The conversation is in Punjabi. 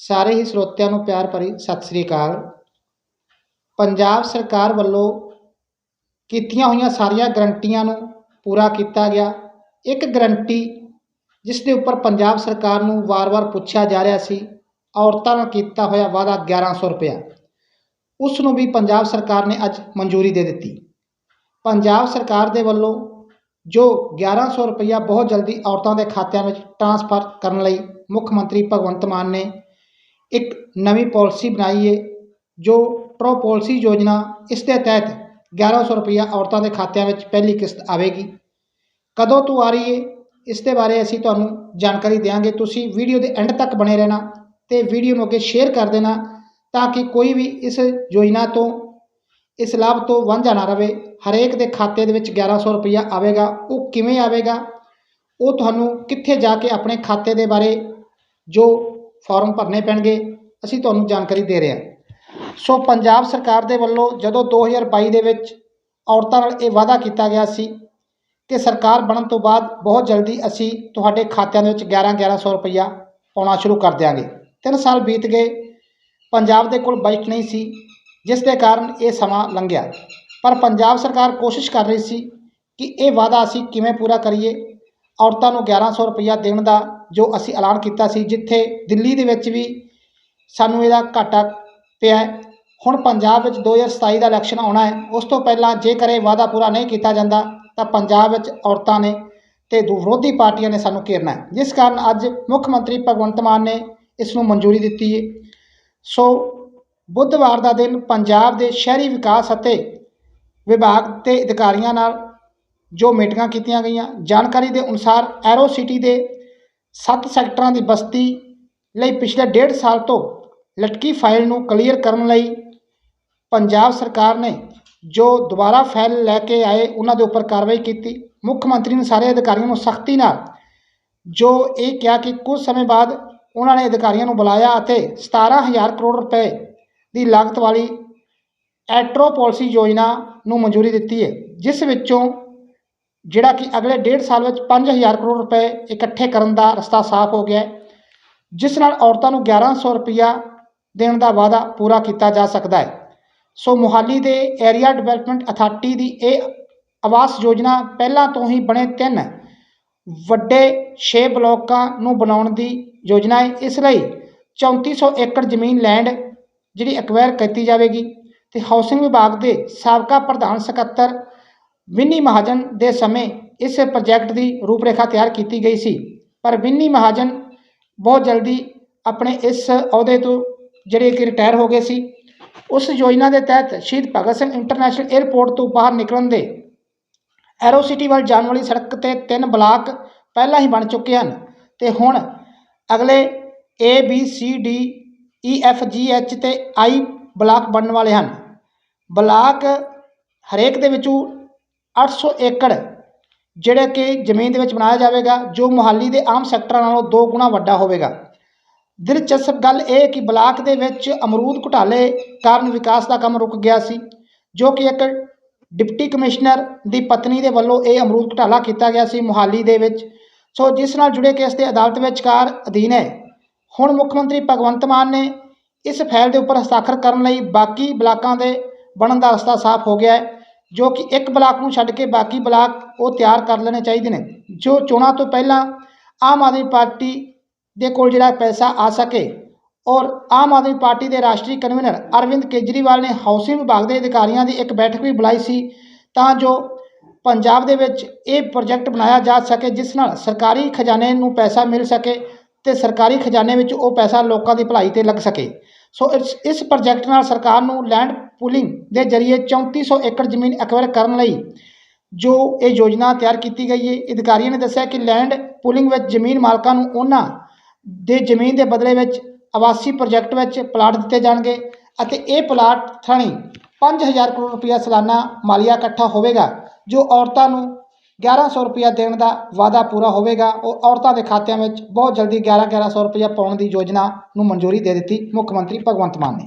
ਸਾਰੇ ਹੀ ਸਰੋਤਿਆਂ ਨੂੰ ਪਿਆਰ ਭਰੀ ਸਤਿ ਸ੍ਰੀ ਅਕਾਲ। ਪੰਜਾਬ ਸਰਕਾਰ ਵੱਲੋਂ ਕੀਤੀਆਂ ਹੋਈਆਂ ਸਾਰੀਆਂ ਗਰੰਟੀਆਂ ਨੂੰ ਪੂਰਾ ਕੀਤਾ ਗਿਆ। ਇੱਕ ਗਰੰਟੀ ਜਿਸ ਦੇ ਉੱਪਰ ਪੰਜਾਬ ਸਰਕਾਰ ਨੂੰ ਵਾਰ-ਵਾਰ ਪੁੱਛਿਆ ਜਾ ਰਿਹਾ ਸੀ, ਔਰਤਾਂ ਨਾਲ ਕੀਤਾ ਹੋਇਆ ਵਾਅਦਾ 1100 ਰੁਪਇਆ। ਉਸ ਨੂੰ ਵੀ ਪੰਜਾਬ ਸਰਕਾਰ ਨੇ ਅੱਜ ਮਨਜ਼ੂਰੀ ਦੇ ਦਿੱਤੀ। ਪੰਜਾਬ ਸਰਕਾਰ ਦੇ ਵੱਲੋਂ ਜੋ 1100 ਰੁਪਇਆ ਬਹੁਤ ਜਲਦੀ ਔਰਤਾਂ ਦੇ ਖਾਤਿਆਂ ਵਿੱਚ ਟ੍ਰਾਂਸਫਰ ਕਰਨ ਲਈ ਮੁੱਖ ਮੰਤਰੀ ਭਗਵੰਤ ਮਾਨ ਨੇ ਇੱਕ ਨਵੀਂ ਪਾਲਿਸੀ ਬਣਾਈ ਹੈ ਜੋ ਪ੍ਰੋ ਪਾਲਿਸੀ ਯੋਜਨਾ, ਇਸ ਦੇ ਤਹਿਤ 1100 ਰੁਪਇਆ ਔਰਤਾਂ ਦੇ ਖਾਤਿਆਂ ਵਿੱਚ ਪਹਿਲੀ ਕਿਸ਼ਤ ਆਵੇਗੀ। ਕਦੋਂ ਤੋਂ ਆ ਰਹੀ ਹੈ ਇਸ ਦੇ ਬਾਰੇ ਅਸੀਂ ਤੁਹਾਨੂੰ ਜਾਣਕਾਰੀ ਦੇਵਾਂਗੇ ਤੁਸੀਂ ਵੀਡੀਓ ਦੇ ਐਂਡ ਤੱਕ ਬਣੇ ਰਹਿਣਾ ਤੇ ਵੀਡੀਓ ਨੂੰ ਅੱਗੇ ਸ਼ੇਅਰ ਕਰ ਦੇਣਾ ਤਾਂ ਕਿ ਕੋਈ ਵੀ ਇਸ ਯੋਜਨਾ ਤੋਂ, ਇਸ ਲਾਭ ਤੋਂ ਵਾਂਝਾ ਨਾ ਰਵੇ। ਹਰੇਕ ਦੇ ਖਾਤੇ ਦੇ ਵਿੱਚ 1100 ਰੁਪਇਆ ਆਵੇਗਾ, ਉਹ ਕਿਵੇਂ ਆਵੇਗਾ, ਉਹ ਤੁਹਾਨੂੰ ਕਿੱਥੇ ਜਾ ਕੇ ਆਪਣੇ ਖਾਤੇ ਦੇ ਬਾਰੇ ਜੋ ਫਾਰਮ ਭਰਨੇ ਪੈਣਗੇ, ਅਸੀਂ ਤੁਹਾਨੂੰ ਜਾਣਕਾਰੀ ਦੇ ਰਹੇ ਹਾਂ। ਸੋ ਪੰਜਾਬ ਸਰਕਾਰ ਦੇ ਵੱਲੋਂ ਜਦੋਂ 2022 ਦੇ ਵਿੱਚ ਔਰਤਾਂ ਨਾਲ ਇਹ ਵਾਅਦਾ ਕੀਤਾ ਗਿਆ ਸੀ ਕਿ ਸਰਕਾਰ ਬਣਨ ਤੋਂ ਬਾਅਦ ਬਹੁਤ ਜਲਦੀ ਅਸੀਂ ਤੁਹਾਡੇ ਖਾਤਿਆਂ ਦੇ ਵਿੱਚ 11 1100 ਰੁਪਇਆ ਪਾਉਣਾ ਸ਼ੁਰੂ ਕਰ ਦਿਆਂਗੇ। ਤਿੰਨ ਸਾਲ ਬੀਤ ਗਏ, ਪੰਜਾਬ ਦੇ ਕੋਲ ਬਜਟ ਨਹੀਂ ਸੀ, ਜਿਸ ਦੇ ਕਾਰਨ ਇਹ ਸਮਾਂ ਲੰਘਿਆ। ਪਰ ਪੰਜਾਬ ਸਰਕਾਰ ਕੋਸ਼ਿਸ਼ ਕਰ ਰਹੀ ਸੀ ਕਿ ਇਹ ਵਾਅਦਾ ਅਸੀਂ ਕਿਵੇਂ ਪੂਰਾ ਕਰੀਏ, ਔਰਤਾਂ ਨੂੰ 1100 ਰੁਪਇਆ ਦੇਣ ਦਾ ਜੋ ਅਸੀਂ ਐਲਾਨ ਕੀਤਾ ਸੀ, ਜਿੱਥੇ ਦਿੱਲੀ ਦੇ ਵਿੱਚ ਵੀ ਸਾਨੂੰ ਇਹਦਾ ਘਾਟਾ ਪਿਆ ਹੁਣ ਪੰਜਾਬ ਵਿੱਚ 2027 ਦਾ ਇਲੈਕਸ਼ਨ ਆਉਣਾ ਹੈ। ਉਸ ਤੋਂ ਪਹਿਲਾਂ ਜੇਕਰ ਇਹ ਵਾਅਦਾ ਪੂਰਾ ਨਹੀਂ ਕੀਤਾ ਜਾਂਦਾ, ਤਾਂ ਪੰਜਾਬ ਵਿੱਚ ਔਰਤਾਂ ਨੇ ਤੇ ਦੂ ਵਿਰੋਧੀ ਪਾਰਟੀਆਂ ਨੇ ਸਾਨੂੰ ਘੇਰਨਾ ਹੈ। ਜਿਸ ਕਾਰਨ ਅੱਜ ਮੁੱਖ ਮੰਤਰੀ ਭਗਵੰਤ ਮਾਨ ਨੇ ਇਸ ਨੂੰ ਮਨਜ਼ੂਰੀ ਦਿੱਤੀ ਹੈ। ਸੋ ਬੁੱਧਵਾਰ ਦਾ ਦਿਨ ਪੰਜਾਬ ਦੇ ਸ਼ਹਿਰੀ ਵਿਕਾਸ ਅਤੇ ਵਿਭਾਗ ਤੇ ਅਧਿਕਾਰੀਆਂ ਨਾਲ ਜੋ ਮੀਟਿੰਗਾਂ ਕੀਤੀਆਂ ਗਈਆਂ, ਜਾਣਕਾਰੀ ਦੇ ਅਨੁਸਾਰ ਐਰੋ ਸਿਟੀ ਦੇ ਸੱਤ ਸੈਕਟਰਾਂ ਦੀ ਬਸਤੀ ਲਈ ਪਿਛਲੇ ਡੇਢ ਸਾਲ ਤੋਂ ਲਟਕੀ ਫਾਈਲ ਨੂੰ ਕਲੀਅਰ ਕਰਨ ਲਈ ਪੰਜਾਬ ਸਰਕਾਰ ਨੇ ਜੋ ਦੁਬਾਰਾ ਫਾਈਲ ਲੈ ਕੇ ਆਏ, ਉਹਨਾਂ ਦੇ ਉੱਪਰ ਕਾਰਵਾਈ ਕੀਤੀ। ਮੁੱਖ ਮੰਤਰੀ ਨੇ ਸਾਰੇ ਅਧਿਕਾਰੀਆਂ ਨੂੰ ਸਖਤੀ ਨਾਲ ਜੋ ਇਹ ਕਿਹਾ ਕਿ ਕੁਝ ਸਮੇਂ ਬਾਅਦ ਉਹਨਾਂ ਨੇ ਅਧਿਕਾਰੀਆਂ ਨੂੰ ਬੁਲਾਇਆ ਅਤੇ 17000 ਕਰੋੜ ਰੁਪਏ ਦੀ ਲਾਗਤ ਵਾਲੀ ਐਟਰੋ ਪਾਲਿਸੀ ਯੋਜਨਾ ਨੂੰ ਮਨਜ਼ੂਰੀ ਦਿੱਤੀ ਹੈ, ਜਿਸ ਵਿੱਚੋਂ ਜਿਹੜਾ ਕਿ ਅਗਲੇ ਡੇਢ ਸਾਲ ਵਿੱਚ 5000 ਕਰੋੜ ਰੁਪਏ ਇਕੱਠੇ ਕਰਨ ਦਾ ਰਸਤਾ ਸਾਫ਼ ਹੋ ਗਿਆ ਜਿਸ ਨਾਲ ਔਰਤਾਂ ਨੂੰ 1100 ਰੁਪਇਆ ਦੇਣ ਦਾ ਵਾਅਦਾ ਪੂਰਾ ਕੀਤਾ ਜਾ ਸਕਦਾ ਹੈ। ਸੋ ਮੁਹਾਲੀ ਦੇ ਏਰੀਆ ਡਿਵੈਲਪਮੈਂਟ ਅਥਾਰਟੀ ਦੀ ਇਹ ਆਵਾਸ ਯੋਜਨਾ ਪਹਿਲਾਂ ਤੋਂ ਹੀ ਬਣੇ ਤਿੰਨ ਵੱਡੇ 6 ਬਲਾਕਾਂ ਨੂੰ ਬਣਾਉਣ ਦੀ ਯੋਜਨਾ ਹੈ। ਇਸ ਲਈ 3400 ਏਕੜ ਜ਼ਮੀਨ ਲੈਂਡ ਜਿਹੜੀ ਐਕਵਾਇਰ ਕੀਤੀ ਜਾਵੇਗੀ ਤੇ ਹਾਊਸਿੰਗ ਵਿਭਾਗ ਦੇ ਸਾਬਕਾ ਪ੍ਰਧਾਨ ਸਕੱਤਰ ਵਿੰਨੀ ਮਹਾਜਨ ਦੇ ਸਮੇਂ ਇਸ ਪ੍ਰੋਜੈਕਟ ਦੀ ਰੂਪਰੇਖਾ ਤਿਆਰ ਕੀਤੀ ਗਈ ਸੀ। ਪਰ ਵਿੰਨੀ ਮਹਾਜਨ ਬਹੁਤ ਜਲਦੀ ਆਪਣੇ ਇਸ ਅਹੁਦੇ ਤੋਂ ਜਿਹੜੇ ਕਿ ਰਿਟਾਇਰ ਹੋ ਗਏ ਸੀ, ਉਸ ਯੋਜਨਾ ਦੇ ਤਹਿਤ ਸ਼ਹੀਦ ਭਗਤ ਸਿੰਘ ਇੰਟਰਨੈਸ਼ਨਲ 에ਅਰਪੋਰਟ ਤੋਂ ਬਾਹਰ ਨਿਕਲਣ ਦੇ ਐਰੋ ਸਿਟੀ ਵੱਲ ਜਾਣ ਵਾਲੀ ਸੜਕ ਤੇ ਤਿੰਨ ਬਲਾਕ ਪਹਿਲਾਂ ਹੀ ਬਣ ਚੁੱਕੇ ਹਨ ਤੇ ਹੁਣ ਅਗਲੇ A, B, C, D E F, G, H ਤੇ I ਬਲਾਕ ਬਣਨ ਵਾਲੇ ਹਨ। ਬਲਾਕ ਹਰੇਕ ਦੇ ਵਿੱਚੋਂ 800 ਏਕੜ, ਜਿਹੜੇ ਕਿ ਜ਼ਮੀਨ ਦੇ ਵਿੱਚ ਬਣਾਇਆ ਜਾਵੇਗਾ, ਜੋ ਮੁਹਾਲੀ ਦੇ ਆਮ ਸੈਕਟਰਾਂ ਨਾਲੋਂ ਦੋ ਗੁਣਾ ਵੱਡਾ ਹੋਵੇਗਾ। ਦਿਲਚਸਪ ਗੱਲ ਇਹ ਕਿ ਬਲਾਕ ਦੇ ਵਿੱਚ ਅਮਰੂਦ ਘੁਟਾਲੇ ਕਾਰਨ ਵਿਕਾਸ ਦਾ ਕੰਮ ਰੁਕ ਗਿਆ ਸੀ, ਜੋ ਕਿ ਇੱਕ ਡਿਪਟੀ ਕਮਿਸ਼ਨਰ ਦੀ ਪਤਨੀ ਦੇ ਵੱਲੋਂ ਇਹ ਅਮਰੂਦ ਘੁਟਾਲਾ ਕੀਤਾ ਗਿਆ ਸੀ ਮੁਹਾਲੀ ਦੇ ਵਿੱਚ। ਸੋ ਜਿਸ ਨਾਲ ਜੁੜੇ ਕੇਸ ਤੇ ਅਦਾਲਤ ਵਿਚਕਾਰ ਅਧੀਨ ਹੈ। ਹੁਣ ਮੁੱਖ ਮੰਤਰੀ ਭਗਵੰਤ ਮਾਨ ਨੇ ਇਸ ਫਾਈਲ ਦੇ ਉੱਪਰ ਹਸਤਾਖਰ ਕਰਨ ਲਈ ਬਾਕੀ ਬਲਾਕਾਂ ਦੇ ਬਣਨ ਦਾ ਰਸਤਾ ਸਾਫ਼ ਹੋ ਗਿਆ ਹੈ। ਜੋ ਕਿ ਇੱਕ ਬਲਾਕ ਨੂੰ ਛੱਡ ਕੇ ਬਾਕੀ ਬਲਾਕ ਉਹ ਤਿਆਰ ਕਰ ਲੈਣੇ ਚਾਹੀਦੇ ਨੇ। ਜੋ ਚੋਣਾਂ ਤੋਂ ਪਹਿਲਾਂ ਆਮ ਆਦਮੀ ਪਾਰਟੀ ਦੇ ਕੋਲ ਜਿਹੜਾ ਪੈਸਾ ਆ ਸਕੇ ਔਰ ਆਮ ਆਦਮੀ ਪਾਰਟੀ ਦੇ ਰਾਸ਼ਟਰੀ ਕਨਵੀਨਰ ਅਰਵਿੰਦ ਕੇਜਰੀਵਾਲ ਨੇ ਹਾਊਸਿੰਗ ਵਿਭਾਗ ਦੇ ਅਧਿਕਾਰੀਆਂ ਦੀ ਇੱਕ ਬੈਠਕ ਵੀ ਬੁਲਾਈ ਸੀ ਤਾਂ ਜੋ ਪੰਜਾਬ ਦੇ ਵਿੱਚ ਇਹ ਪ੍ਰੋਜੈਕਟ ਬਣਾਇਆ ਜਾ ਸਕੇ ਜਿਸ ਨਾਲ ਸਰਕਾਰੀ ਖਜ਼ਾਨੇ ਨੂੰ ਪੈਸਾ ਮਿਲ ਸਕੇ ਤੇ ਸਰਕਾਰੀ ਖਜ਼ਾਨੇ ਵਿੱਚ ਉਹ ਪੈਸਾ ਲੋਕਾਂ ਦੀ ਭਲਾਈ ਤੇ ਲੱਗ ਸਕੇ। ਸੋ ਇਸ ਇਸ ਪ੍ਰੋਜੈਕਟ ਨਾਲ ਸਰਕਾਰ ਨੂੰ ਲੈਂਡ ਪੂਲਿੰਗ ਦੇ ਜ਼ਰੀਏ 3400 ਏਕੜ ਜ਼ਮੀਨ ਐਕਵਾਇਰ ਕਰਨ ਲਈ ਜੋ ਇਹ ਯੋਜਨਾ ਤਿਆਰ ਕੀਤੀ ਗਈ ਹੈ, ਅਧਿਕਾਰੀਆਂ ਨੇ ਦੱਸਿਆ ਕਿ ਲੈਂਡ ਪੂਲਿੰਗ ਵਿੱਚ ਜ਼ਮੀਨ ਮਾਲਕਾਂ ਨੂੰ ਉਹਨਾਂ ਦੇ ਜ਼ਮੀਨ ਦੇ ਬਦਲੇ ਵਿੱਚ ਆਵਾਸੀ ਪ੍ਰੋਜੈਕਟ ਵਿੱਚ ਪਲਾਟ ਦਿੱਤੇ ਜਾਣਗੇ ਅਤੇ ਇਹ ਪਲਾਟ ਥਾਣੀ 5000 ਕਰੋੜ ਰੁਪਇਆ ਸਾਲਾਨਾ ਮਾਲੀਆ ਇਕੱਠਾ ਹੋਵੇਗਾ, ਜੋ ਔਰਤਾਂ ਨੂੰ 1100 ਰੁਪਇਆ ਦੇਣ ਦਾ ਵਾਅਦਾ ਪੂਰਾ ਹੋਵੇਗਾ। ਉਹ ਔਰਤਾਂ ਦੇ ਖਾਤਿਆਂ ਵਿੱਚ ਬਹੁਤ ਜਲਦੀ 11 1100 ਰੁਪਇਆ ਪਾਉਣ ਦੀ ਯੋਜਨਾ ਨੂੰ ਮਨਜ਼ੂਰੀ ਦੇ ਦਿੱਤੀ ਮੁੱਖ ਮੰਤਰੀ ਭਗਵੰਤ ਮਾਨ ਨੇ।